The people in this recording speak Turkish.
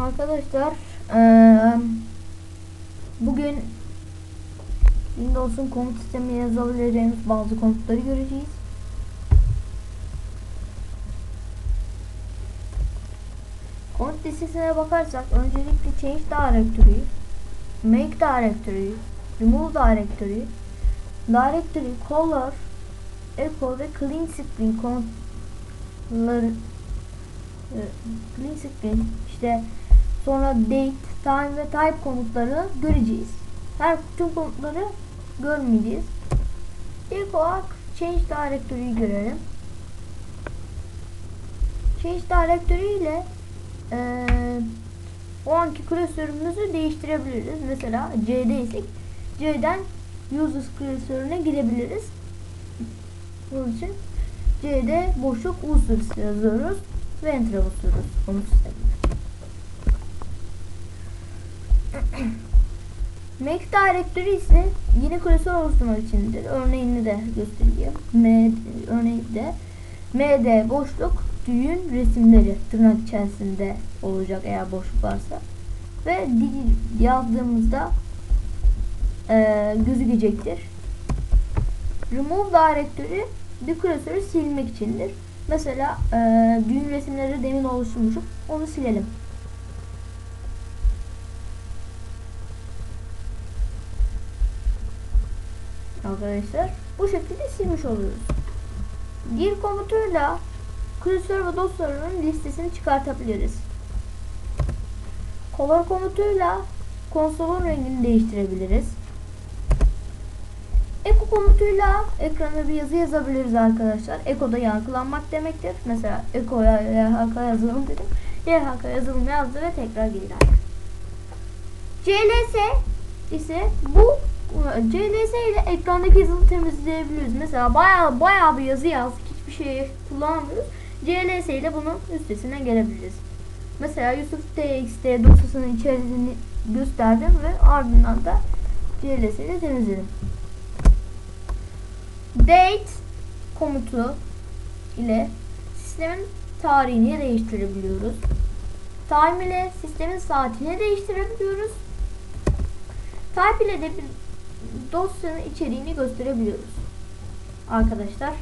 Arkadaşlar bugün Windows'un komut sistemine yazabileceğimiz bazı komutları göreceğiz. Komut listesine bakarsak öncelikle change directory, make directory, remove directory, directory color, echo ve clean screen komutları clean screen işte sonra date, time ve type komutlarını göreceğiz. Her tüm komutları görmeyeceğiz. İlk olarak change directory'yi görelim. Change directory ile eee, o anki klasörümüzü değiştirebiliriz. Mesela C'de isek C'den users klasörüne girebiliriz. Bunun için C'de boşluk users yazıyoruz ve enter'a basıyoruz komut sistemine. Make directory ise yeni klasör oluşturmak içindir. Örneğini de göstereyim. M örneği de MD boşluk düğün resimleri tırnak içerisinde olacak eğer boşluk varsa ve dil yazdığımızda e, gözükecektir. Remove directory bir klasörü silmek içindir. Mesela e, düğün resimleri demin oluşturmuşum. Onu silelim. Arkadaşlar bu şekilde silmiş oluyoruz. Bir komutuyla klasör ve dosyaların listesini çıkartabiliriz. Color komutuyla konsolun rengini değiştirebiliriz. Echo komutuyla ekrana bir yazı yazabiliriz arkadaşlar. Echo'da yankılanmak demektir. Mesela Echo'ya YHK yazılım dedim. YHK yazılım yazdı ve tekrar geri geldi. CLS ise bu CLS ile ekrandaki yazını temizleyebiliyoruz. Mesela bayağı bayağı bir yazı yazdık. Hiçbir şey kullanmıyoruz. CLS ile bunun üstesinden gelebiliriz. Mesela Yusuf TXT dosyasının içeriğini gösterdim ve ardından da CLS ile temizledim. Date komutu ile sistemin tarihini değiştirebiliyoruz. Time ile sistemin saatini değiştirebiliyoruz. Type ile de dosyanın içeriğini gösterebiliyoruz. Arkadaşlar